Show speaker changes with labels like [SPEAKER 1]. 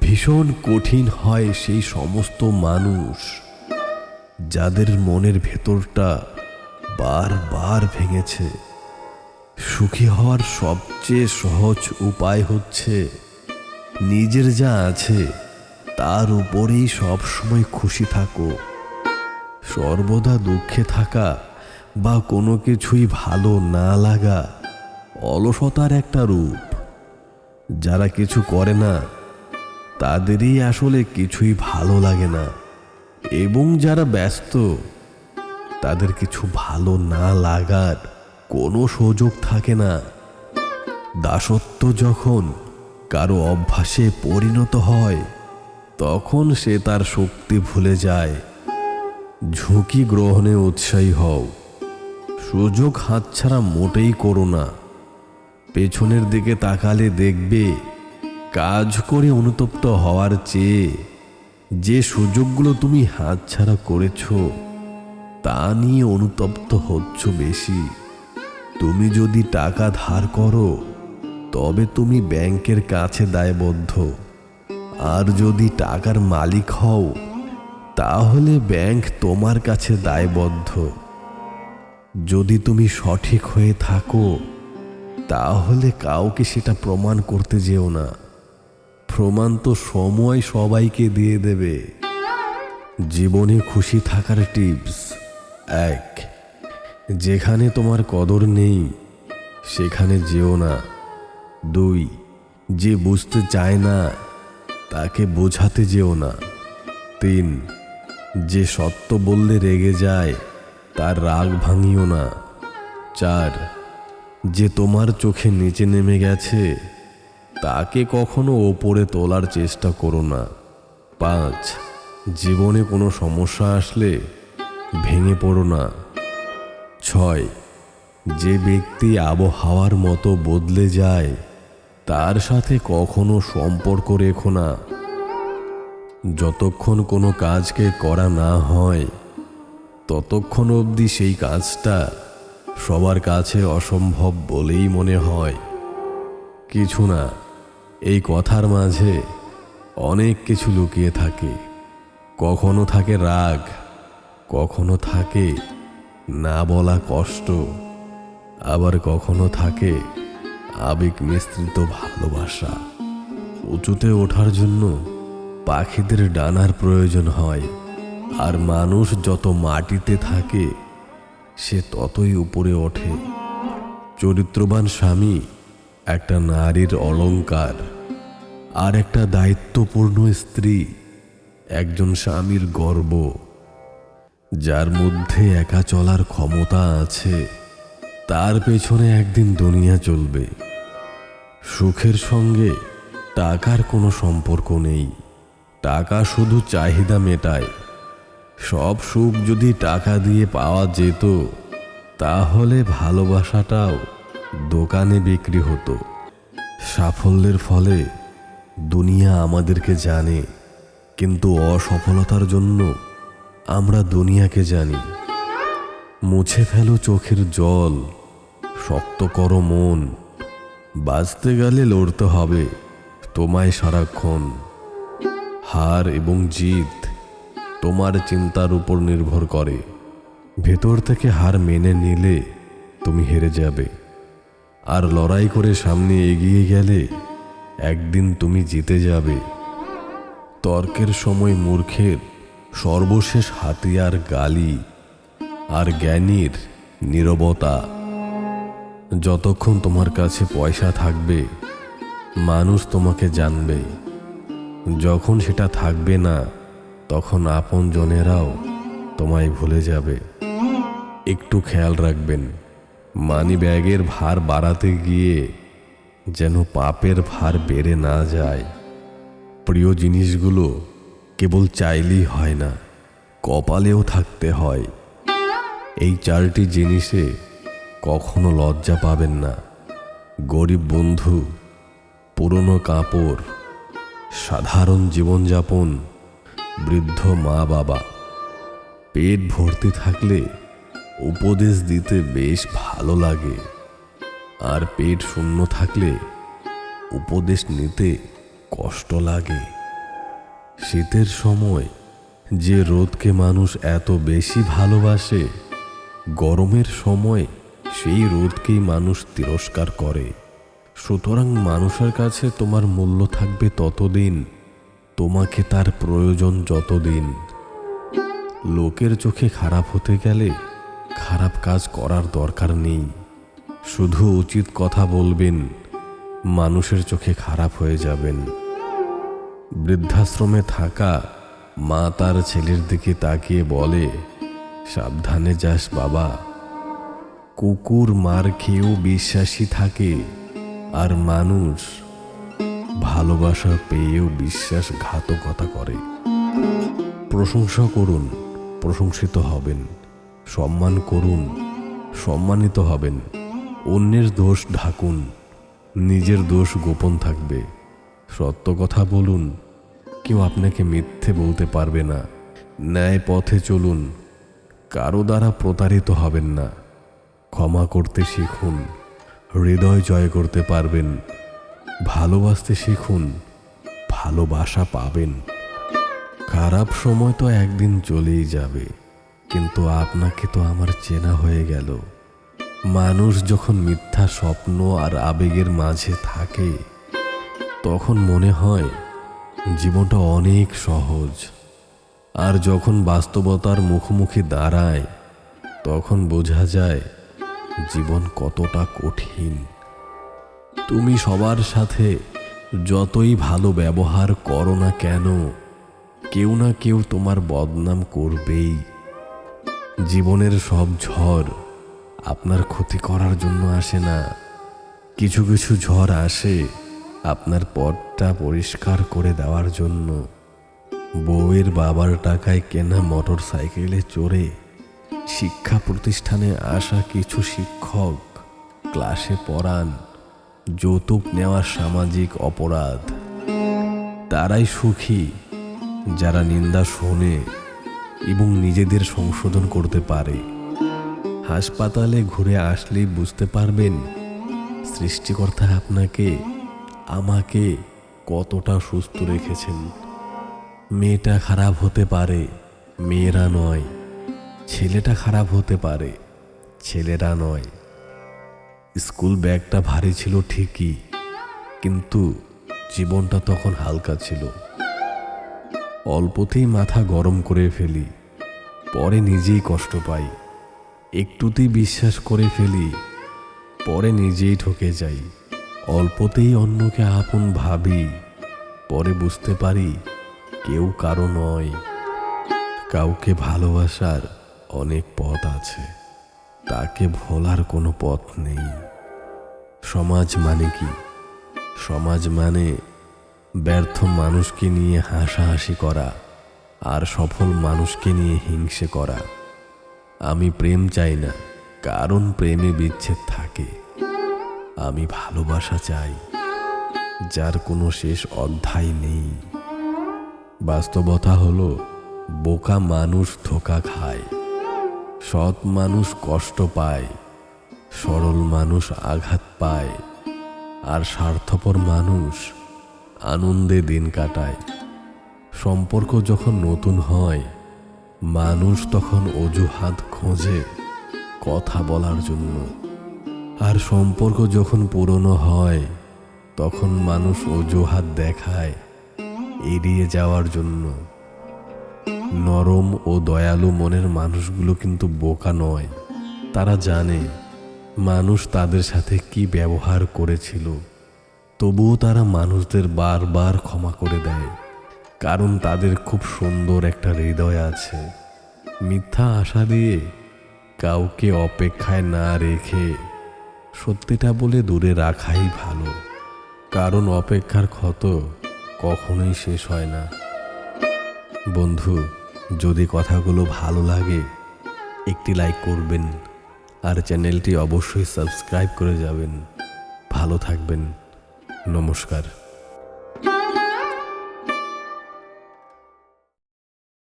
[SPEAKER 1] ভীষণ কঠিন হয় সেই সমস্ত মানুষ যাদের মনের ভেতরটা বারবার ভেঙেছে। সুখী হওয়ার সবচেয়ে সহজ উপায় হচ্ছে নিজের যা আছে তার উপরেই সবসময় খুশি থাকো। সর্বদা দুঃখে থাকা বা কোনো কিছুই ভালো না লাগা অলসতার একটা রূপ। যারা কিছু করে না তাদেরই আসলে কিছুই ভালো লাগে না। এবং যারা ব্যস্ত, তাদের কিছু ভালো না লাগার কোনো সুযোগ থাকে না। দাসত্ব যখন কারও অভ্যাসে পরিণত হয়, তখন সে তার শক্তি ভুলে যায়। ঝুঁকি গ্রহণে উৎসাহী হও। সুযোগ হাতছাড়া মোটেই করো না। পেছনের দিকে তাকালে দেখবে কাজ করে অনুতপ্ত হওয়ার চেয়ে যে সুযোগগুলো তুমি হাতছাড়া করেছ, তা নিয়ে অনুতপ্ত হচ্ছ বেশি। তুমি যদি টাকা ধার করো, তবে তুমি ব্যাংকের কাছে দায়বদ্ধ। আর যদি টাকার মালিক হও, তাহলে ব্যাংক তোমার কাছে দায়বদ্ধ। যদি তুমি সঠিক হয়ে থাকো, তাহলে কাউকে সেটা প্রমাণ করতে যেও না। প্রমাণ তো সময় সবাইকে দিয়ে দেবে। জীবনে খুশি থাকার টিপস এক। যেখানে তোমার কদর নেই, সেখানে যেও না। দুই, যে বুঝতে চায় না, তাকে বোঝাতে যেও না। তিন, যে সত্য বললে রেগে যায়, তার রাগ ভাঙিও না। চার, যে তোমার চোখে নিচে নেমে গেছে তাকে কখনো ওপরে তোলার চেষ্টা করো না। পাঁচ, জীবনে কোনো সমস্যা আসলে ভেঙে পড়ো না। ছয়, যে ব্যক্তি আবহাওয়ার মতো বদলে যায়, তার সাথে কখনো সম্পর্ক রেখো না। যতক্ষণ কোনো কাজকে করা না হয়, ততক্ষণ অবধি সেই কাজটা সবার কাছে অসম্ভব বলেই মনে হয়। কিছু না এই কথার মাঝে অনেক কিছু লুকিয়ে থাকে। কখনো থাকে রাগ, কখনো থাকে না বলা কষ্ট, আবার কখনো থাকে আবেগ মিশ্রিত ভালোবাসা। উঁচুতে ওঠার জন্য পাখিদের ডানার প্রয়োজন হয়, আর মানুষ যত মাটিতে থাকে, সে ততই উপরে ওঠে। চরিত্রবান স্বামী একটা নারীর অলংকার আর একটা দায়িত্বপূর্ণ স্ত্রী, একজন স্বামীর গর্ব, যার মধ্যে একা চলার ক্ষমতা আছে, তার পেছনে একদিন দুনিয়া চলবে। সুখের সঙ্গে টাকার কোনো সম্পর্ক নেই, টাকা শুধু চাহিদা মেটায়। সব সুখ যদি টাকা দিয়ে পাওয়া যেত, তাহলে ভালোবাসাটাও দোকানে বিক্রি হতো। সাফল্যের ফলে দুনিয়া আমাদেরকে জানে, কিন্তু অসফলতার জন্য আমরা দুনিয়াকে জানি। মুছে ফেলো চোখের জল, শক্ত করো মন। বাঁচতে গেলে লড়তে হবে তোমায় সারাক্ষণ। হার এবং জিত তোমার চিন্তার উপর নির্ভর করে। ভেতর থেকে হার মেনে নিলে তুমি হেরে যাবে। আর লড়াই করে সামনে এগিয়ে গেলে একদিন তুমি জিতে যাবে। তর্কের সময় মূর্খের সর্বশেষ হাতিয়ার গালি আর জ্ঞানীর নীরবতা। যতক্ষণ তোমার কাছে পয়সা থাকবে, মানুষ তোমাকে জানবে। যখন সেটা থাকবে না, তখন আপন জনেরাও তোমায় ভুলে যাবে। একটু খেয়াল রাখবেন। মানি ব্যাগের ভার বাড়াতে গিয়ে যেন পাপের ভার বেড়ে না যায়। প্রিয় জিনিসগুলো কেবল চাইলেই হয় না, কপালেও থাকতে হয়। এই চারটি জিনিসে কখনো লজ্জা পাবেন না। গরিব বন্ধু, পুরনো কাপড়, সাধারণ জীবনযাপন, বৃদ্ধ মা বাবা পেট ভর্তি থাকলে উপদেশ দিতে বেশ ভালো লাগে। আর পেট শূন্য থাকলে উপদেশ নিতে কষ্ট লাগে। শীতের সময় যে রোদকে মানুষ এত বেশি ভালোবাসে, গরমের সময় সেই রোদকেই মানুষ তিরস্কার করে। সুতরাং মানুষের কাছে তোমার মূল্য থাকবে ততদিন, তোমাকে তার প্রয়োজন যতদিন। লোকের চোখে খারাপ হতে গেলে খারাপ কাজ করার দরকার নেই। শুধু উচিত কথা বলবেন, মানুষের চোখে খারাপ হয়ে যাবেন। বৃদ্ধাশ্রমে থাকা মা তার ছেলের দিকে তাকিয়ে বলে, সাবধানে যাস বাবা। কুকুর মার খেয়েও বিশ্বাসী থাকে, আর মানুষ ভালোবাসা পেয়েও বিশ্বাসঘাতকতা করে। প্রশংসা করুন, প্রশংসিত হবেন। সম্মান করুন, সম্মানিত হবেন, অন্যের দোষ ঢাকুন, নিজের দোষ গোপন থাকবে। সত্য কথা বলুন, কেউ আপনাকে মিথ্যে বলতে পারবে না। ন্যায় পথে চলুন, কারও দ্বারা প্রতারিত হবেন না। ক্ষমা করতে শিখুন, হৃদয় জয় করতে পারবেন, ভালোবাসতে শিখুন, ভালোবাসা পাবেন। খারাপ সময় তো একদিন চলেই যাবে। কিন্তু আপনাকে তো আমার চেনা হয়ে গেল। মানুষ যখন মিথ্যা স্বপ্ন আর আবেগের মাঝে থাকে, তখন মনে হয় জীবনটা অনেক সহজ। আর যখন বাস্তবতার মুখোমুখি দাঁড়ায়, তখন বোঝা যায় জীবন কতটা কঠিন। তুমি সবার সাথে যতই ভালো ব্যবহার করো না কেন, কেউ না কেউ তোমার বদনাম করবেই। জীবনের সব ঝড় আপনার ক্ষতি করার জন্য আসে না। কিছু কিছু ঝড় আসে আপনার পথটা পরিষ্কার করে দেওয়ার জন্য। বউয়ের বাবার টাকায় কেনা মোটর সাইকেলে চড়ে শিক্ষা প্রতিষ্ঠানে আসা কিছু শিক্ষক, ক্লাসে পড়ান, যৌতুক নেওয়া সামাজিক অপরাধ। তারাই সুখী, যারা নিন্দা শোনে এবং নিজেদের সংশোধন করতে পারে। হাসপাতালে ঘুরে আসলেই বুঝতে পারবেন, সৃষ্টিকর্তা আপনাকে, আমাকে কতটা সুস্থ রেখেছেন। মেয়েটা খারাপ হতে পারে, মেয়েরা নয়, ছেলেটা খারাপ হতে পারে, ছেলেরা নয়। স্কুল ব্যাগটা ভারী ছিল ঠিকই, কিন্তু জীবনটা তখন হালকা ছিল। অল্পতেই মাথা গরম করে ফেলি। পরে নিজেই কষ্ট পাই। একটুতেই বিশ্বাস করে ফেলি। পরে নিজেই ঠকে যাই। অল্পতেই অন্যকে আপন ভাবি। পরে বুঝতে পারি কেউ কারও নয়। কাউকে ভালোবাসার অনেক পথ আছে। তাকে ভোলার কোনো পথ নেই। সমাজ মানে কি? সমাজ মানে ব্যর্থ মানুষকে নিয়ে হাসাহাসি করা আর সফল মানুষকে নিয়ে হিংসে করা। আমি প্রেম চাই না, কারণ প্রেমে বিচ্ছেদ থাকে। আমি ভালোবাসা চাই, যার কোনো শেষ অধ্যায় নেই। বাস্তবতা হলো, বোকা মানুষ ধোকা খায়, সৎ মানুষ কষ্ট পায়, সরল মানুষ আঘাত পায়, আর স্বার্থপর মানুষ আনন্দে দিন কাটায়। সম্পর্ক যখন নতুন হয়, মানুষ তখন অজুহাত খোঁজে কথা বলার জন্য। আর সম্পর্ক যখন পুরনো হয়, তখন মানুষ অজুহাত দেখায় এড়িয়ে যাওয়ার জন্য। নরম ও দয়ালু মনের মানুষগুলো কিন্তু বোকা নয়। তারা জানে মানুষ তাদের সাথে কি ব্যবহার করেছিল। তবুও তারা মানুষদের বারবার ক্ষমা করে দেয়, কারণ তাদের খুব সুন্দর একটা হৃদয় আছে। মিথ্যা আশা দিয়ে কাউকে অপেক্ষায় না রেখে সত্যিটা বলে দূরে রাখাই ভালো, কারণ অপেক্ষার ক্ষত কখনোই শেষ হয় না। বন্ধু, যদি কথাগুলো ভালো লাগে, একটি লাইক করবেন, আর চ্যানেলটি অবশ্যই সাবস্ক্রাইব করে যাবেন। ভালো থাকবেন। নমস্কার।